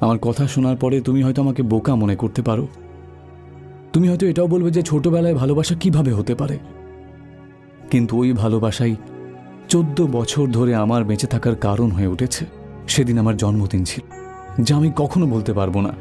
আমার কথা শোনার পরে তুমি হয়তো আমাকে বোকা মনে করতে পারো। তুমি হয়তো এটাও বলবে যে ছোটবেলায় ভালোবাসা কীভাবে হতে পারে। কিন্তু ওই ভালোবাসাই চোদ্দ বছর ধরে আমার বেঁচে থাকার কারণ হয়ে উঠেছে। সেদিন আমার জন্মদিন ছিল, যা আমি কখনো বলতে পারব না।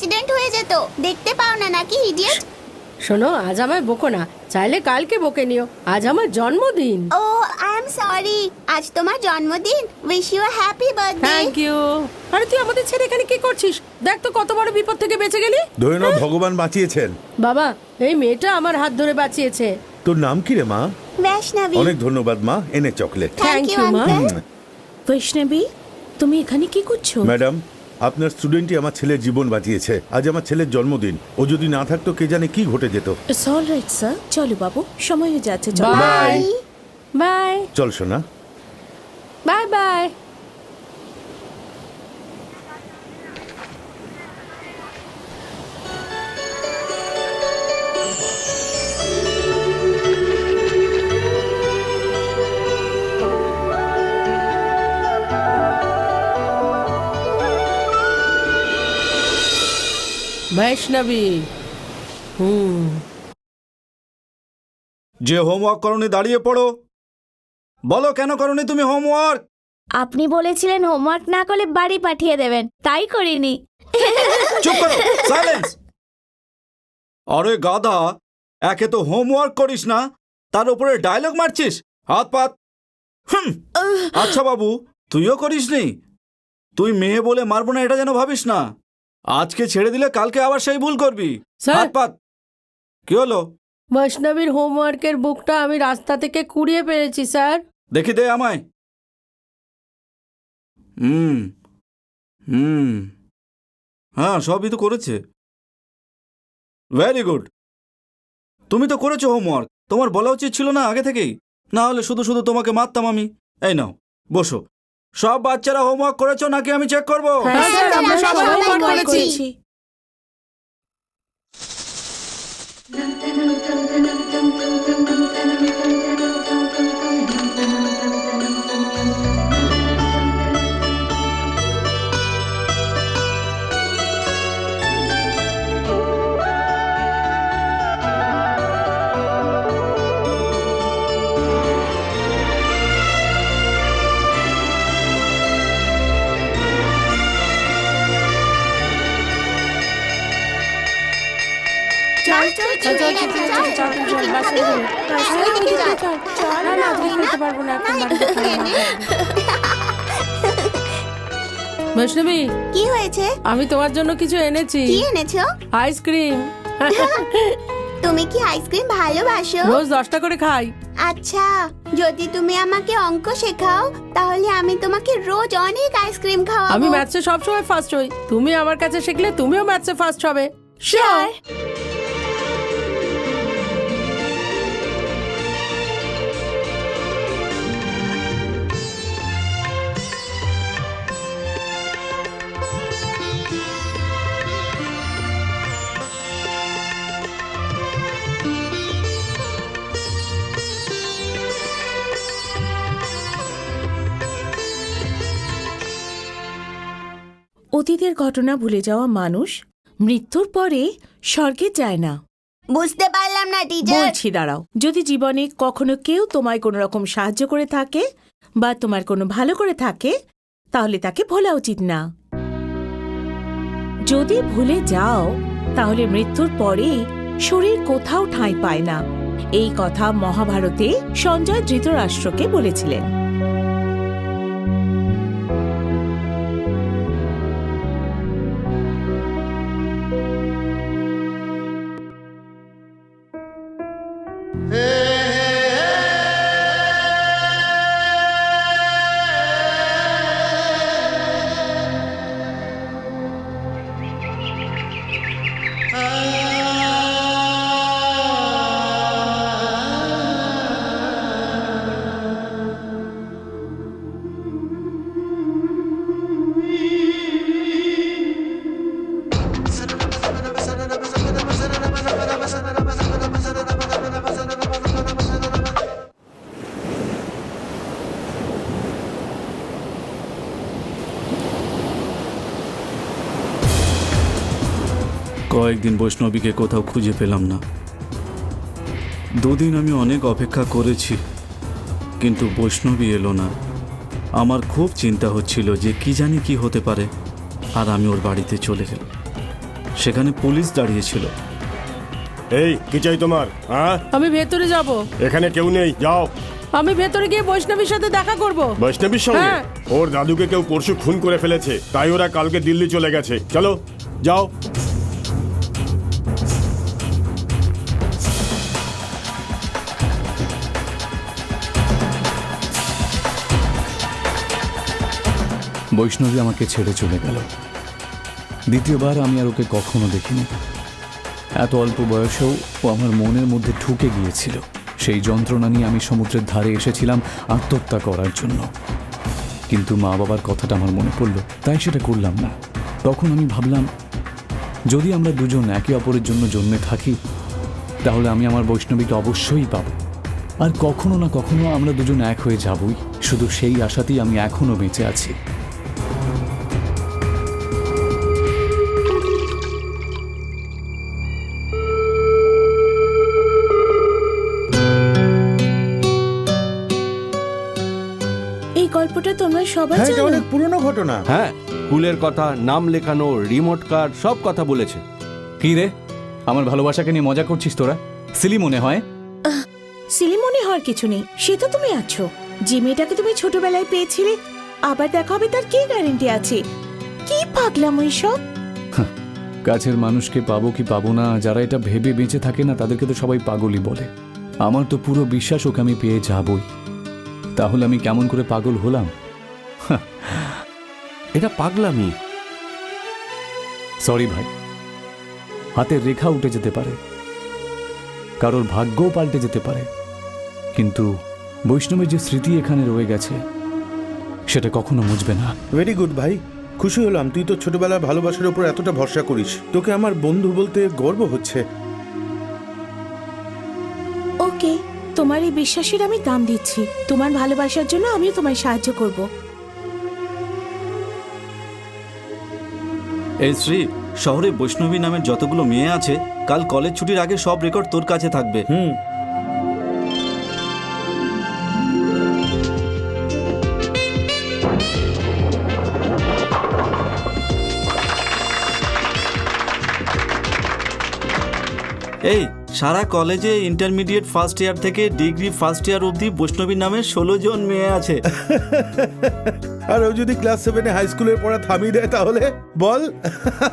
অ্যাক্সিডেন্ট হয়ে যেত। দেখতে পাও না নাকি ইডিয়েট শোনো আজ আমায় বকো না। চাইলে কালকে বকে নিও। আজ আমার জন্মদিন। ও আই এম সরি আজ তোমার জন্মদিন। Wish you a happy birthday thank you আরে তুই আমাদের ছেড়ে এখানে কি করছিস? দেখ তো কত বড় বিপদ থেকে বেঁচে গেলি। ধরে নাও ভগবান বাঁচিয়েছেন। বাবা এই মেয়েটা আমার হাত ধরে বাঁচিয়েছে। তোর নাম কি রে মা? বৈষ্ণবী। অনেক ধন্যবাদ মা। এনে চকলেট। থ্যাংক ইউ মা। বৈষ্ণবী তুমি এখানে কি করছ? ম্যাডাম আপনার স্টুডেন্টই আমার ছেলের জীবন বাঁচিয়েছে। আজ আমার ছেলের জন্মদিন। ও যদি না থাকতো কে জানে কি ঘটে যেত। ইটস অল রাইট স্যার চলো বাবু সময় হয়ে যাচ্ছে চলো। বাই বাই চল সোনা। Bye bye Baishnabi. হুম। যে হোমওয়ার্ক করনি দাঁড়িয়ে পড়ো। বলো কেন করনি তুমি হোমওয়ার্ক? আপনি বলেছিলেন হোমওয়ার্ক না করলে বাড়ি পাঠিয়ে দেবেন তাই করিনি। চুপ করো সাইলেন্স আরে গাধা একে তো হোমওয়ার্ক করিস না তার উপরে ডায়লগ মারছিস হাত পাত। হুম আচ্ছা বাবু তুইও করিসনি। তুই মেয়ে বলে মারবো না এটা যেন ভাবিস না। আজকে ছেড়ে দিলে কালকে আবার সেই ভুল করবি। স্যার। হাত পাত। কি হলো? বৈষ্ণবীর হোমওয়ার্কের বুকটা আমি রাস্তা থেকে কুড়িয়ে পেয়েছি স্যার। দেখি দে আমায়। হুম হুম। হ্যাঁ সবই তো করেছে। ভেরি গুড তুমি তো করেছ হোমওয়ার্ক। তোমার বলা উচিত ছিল না আগে থেকেই। না হলে শুধু শুধু তোমাকে মারতাম আমি। এই নাও বসো। সব বাচ্চারা হোমওয়ার্ক করেছ নাকি আমি চেক করব হ্যাঁ, homework করেছি। না পারব না বৈষ্ণবী কি হয়েছে? আমি তোমার জন্য কিছু এনেছি। কি এনেছো? আইসক্রিম। তুমি কি আইসক্রিম ভালোবাসো? রোজ দশটা করে খাই। আচ্ছা যদি তুমি আমাকে অঙ্ক শেখাও তাহলে আমি তোমাকে রোজ অনেক আইসক্রিম খাওয়াবো। আমি ম্যাথসে সবসময় ফার্স্ট হই। তুমি আমার কাছে শিখলে তুমিও ম্যাথসে ফার্স্ট হবে। শিওর অতীতের ঘটনা ভুলে যাওয়া মানুষ মৃত্যুর পরে স্বর্গে যায় না। বুঝতে পারলাম না টিচার বলছি দাঁড়াও। যদি জীবনে কখনো কেউ তোমায় কোনো রকম সাহায্য করে থাকে বা তোমার কোনো ভালো করে থাকে তাহলে তাকে ভোলা উচিত না। যদি ভুলে যাও তাহলে মৃত্যুর পরে শরীর কোথাও ঠাঁই পায় না। এই কথা মহাভারতে সঞ্জয় ধৃতরাষ্ট্রকে বলেছিলেন। কয়েকদিন বৈষ্ণবীকে কোথাও খুঁজে পেলাম না। দুদিন আমি অনেক অপেক্ষা করেছি কিন্তু বৈষ্ণবী এলো না। আমার খুব চিন্তা হচ্ছিল যে কি জানি কি হতে পারে আর আমি ওর বাড়িতে চলে গেলাম। সেখানে পুলিশ দাঁড়িয়েছিল। এই কি চাই তোমার হ্যাঁ? আমি ভেতরে যাব। এখানে কেউ নেই যাও। আমি ভেতরে গিয়ে বৈষ্ণবীর সাথে দেখা করব। বৈষ্ণবীর সঙ্গে? হ্যাঁ। ওর দাদুকে কেউ পরশু খুন করে ফেলেছে তাই ওরা কালকে দিল্লি চলে গেছে। চলো যাও। বৈষ্ণবী আমাকে ছেড়ে চলে গেল। দ্বিতীয়বার আমি আর ওকে কখনো দেখিনি। এত অল্প বয়সেও ও আমার মনের মধ্যে ঢুকে গিয়েছিল। সেই যন্ত্রণা নিয়ে আমি সমুদ্রের ধারে এসেছিলাম আত্মহত্যা করার জন্য। কিন্তু মা বাবার কথাটা আমার মনে পড়ল, তাই সেটা করলাম না। তখন আমি ভাবলাম, যদি আমরা দুজন একে অপরের জন্য জন্মে থাকি, তাহলে আমি আমার বৈষ্ণবীকে অবশ্যই পাব। আর কখনো না কখনো আমরা দুজন এক হয়ে যাবই। শুধু সেই আশাতেই আমি এখনও বেঁচে আছি। এই গল্পটা তোমরা সবাই হ্যাঁ এটা জানো। অনেক পুরনো ঘটনা। হ্যাঁ স্কুলের কথা নাম লেখানো রিমোট কার সব কথা বলেছে। কি রে? আমার ভালোবাসাকে নিয়ে মজা করছিস তোরা? সিলি মনে হয়? সিলি মনে হওয়ার কিছু নেই। সে তো তুমি আছো। যে মেয়েটাকে তুমি ছোটবেলায় পেয়েছিলে আবার দেখা হবে তার কি গ্যারেন্টি আছে? কি পাগলাম ওই সব কাছের মানুষকে পাবো কি পাবো না যারা এটা ভেবে বেঁচে থাকে না তাদেরকে তো সবাই পাগলই বলে। আমার তো পুরো বিশ্বাস ওকে আমি পেয়ে যাবই। তাহলে আমি কেমন করে পাগল হলাম? এটা পাগলামি। সরি ভাই হাতের রেখা উঠে যেতে পারে কারোর ভাগ্যও পাল্টে যেতে পারে কিন্তু বৈষ্ণবের যে স্মৃতি এখানে রয়ে গেছে সেটা কখনো মুছবে না। ভেরি গুড ভাই খুশি হলাম। তুই তো ছোটবেলার ভালোবাসার উপর এতটা ভরসা করিস। তোকে আমার বন্ধু বলতে গর্ব হচ্ছে। তোমার এই বিশ্বাসের আমি দাম দিচ্ছি। তোমার ভালোবাসার জন্য আমিও তোমায় সাহায্য করব। এই শ্রী শহরে বৈষ্ণবী নামের যতগুলো মেয়ে আছে কাল কলেজ ছুটির আগে সব রেকর্ড তোর কাছে থাকবে। হুম। এই সারা কলেজে ইন্টারমিডিয়েট ফার্স্ট ইয়ার থেকে ডিগ্রি ফার্স্ট ইয়ার অবধি বৈষ্ণবী নামে ষোলো জন মেয়ে আছে। আর ও যদি ক্লাস সেভেনে হাই স্কুলের পড়া থামিয়ে দেয় তাহলে? বল।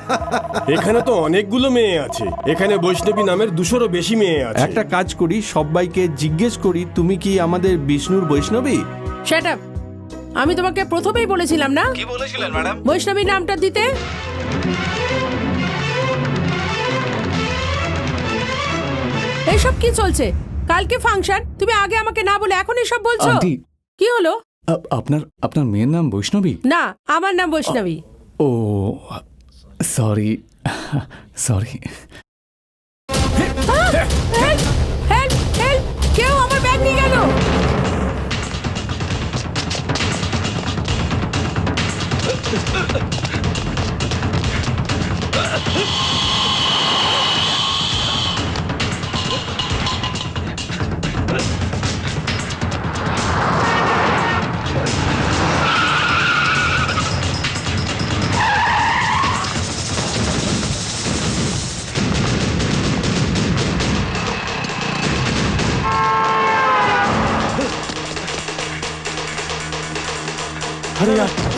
এখানে তো অনেকগুলো মেয়ে আছে। এখানে বৈষ্ণবী নামের দুশোরও বেশি মেয়ে আছে। একটা কাজ করি সবাইকে জিজ্ঞেস করি তুমি কি আমাদের বিষ্ণুর বৈষ্ণবী? সেট আমি তোমাকে প্রথমেই বলেছিলাম না? কি বলেছিলেন ম্যাডাম বৈষ্ণবী নামটা দিতে? এসব কি চলছে? কালকে ফাংশন তুমি আগে আমাকে না বলে এখন এসব বলছো? কি হলো? আপনার আপনার মেয়ের নাম বৈষ্ণবী? না আমার নাম বৈষ্ণবী। ও সরি সরি হেল্প হেল্প কেউ আমার ব্যাগ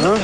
Ну,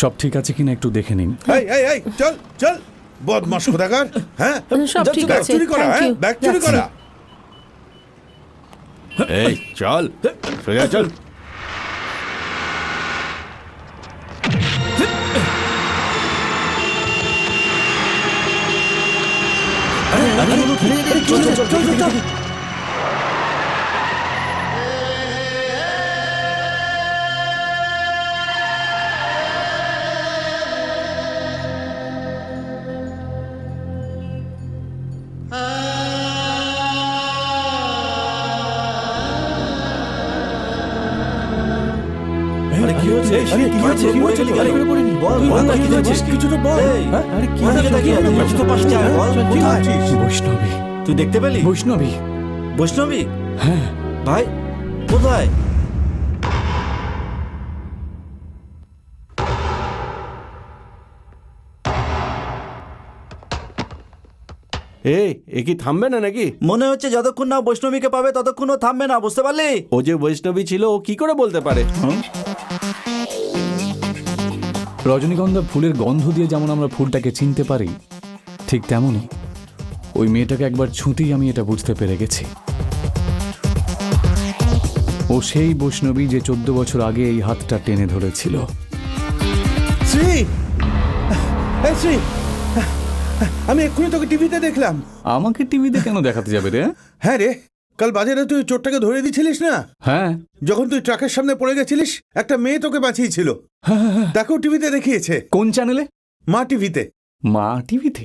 সব ঠিক আছে কিনা একটু দেখে নিন। এই এই এই চল চল। বদমাস কোথাকার? হ্যাঁ? সব ঠিক আছে চুরি করা হ্যাঁ? ব্যাগ চুরি করা। এই চল। সোজা চল। আরে কি হচ্ছে? আরে কি হচ্ছে? কি হচ্ছে বল বল না কি হচ্ছে? কিছু তো বল আরে কি হচ্ছে? তাকিয়ে কিছু তো পাশে আয় বল কোথায়? বৈষ্ণবী। তুই দেখতে পেলি? বৈষ্ণবী। বৈষ্ণবী? হ্যাঁ। ভাই কোথায়? এ কি থামবে না নাকি? মনে হচ্ছে যতক্ষণ না বৈষ্ণবীকে পাবে ততক্ষণ ও থামবে না বুঝতে পারলি? ও যে বৈষ্ণবী ছিল ও কি করে বলতে পারে? রজনীগন্ধা ফুলের গন্ধ দিয়ে যেমন আমরা ফুলটাকে চিনতে পারি ঠিক তেমনই ওই মেয়েটাকে একবার ছুঁতেই আমি এটা বুঝতে পেরে গেছি। ও সেই বৈষ্ণবী যে চোদ্দ বছর আগে এই হাতটা টেনে ধরেছিল। শ্রী! শ্রী! আমি এক্ষুনি তোকে টিভিতে দেখলাম। আমাকে টিভিতে কেন দেখাতে যাবে রে? হ্যাঁ রে কাল বাজারে তুই চোরটাকে ধরে দিয়েছিলিস না? হ্যাঁ। যখন তুই ট্রাকের সামনে পড়ে গেছিলিস একটা মেয়ে তোকে বাঁচিয়েছিল। দেখো টিভিতে দেখিয়েছে। কোন চ্যানেলে মা টিভিতে। মা টিভিতে?